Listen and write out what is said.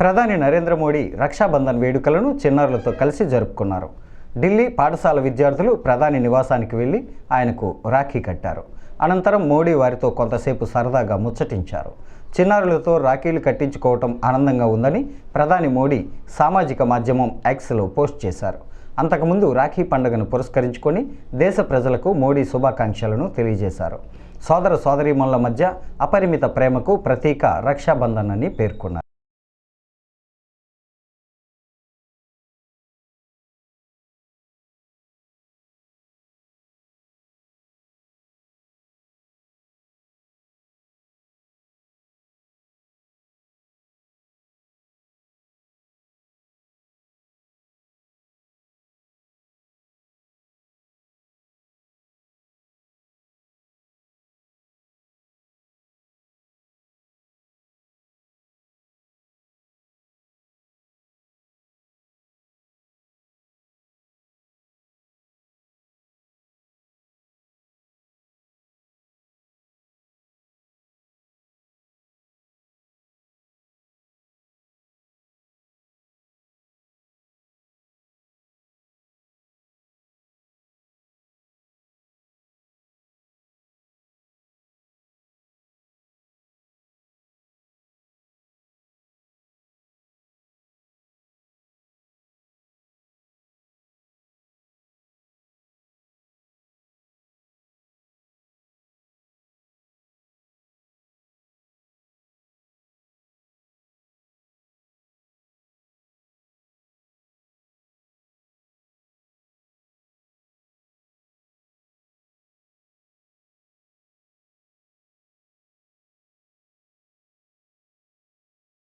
ప్రధాని నరేంద్ర మోడీ రక్షాబంధన్ వేడుకలను చిన్నారులతో కలిసి జరుపుకున్నారు. ఢిల్లీ పాఠశాల విద్యార్థులు ప్రధాని నివాసానికి వెళ్ళి ఆయనకు రాఖీ కట్టారు. అనంతరం మోడీ వారితో కొంతసేపు సరదాగా ముచ్చటించారు. చిన్నారులతో రాఖీలు కట్టించుకోవటం ఆనందంగా ఉందని ప్రధాని మోడీ సామాజిక మాధ్యమం యాక్స్లో పోస్ట్ చేశారు. అంతకుముందు రాఖీ పండుగను పురస్కరించుకొని దేశ ప్రజలకు మోడీ శుభాకాంక్షలను తెలియజేశారు. సోదర సోదరీమణుల మధ్య అపరిమిత ప్రేమకు ప్రతీక రక్షాబంధన్ అని పేర్కొన్నారు.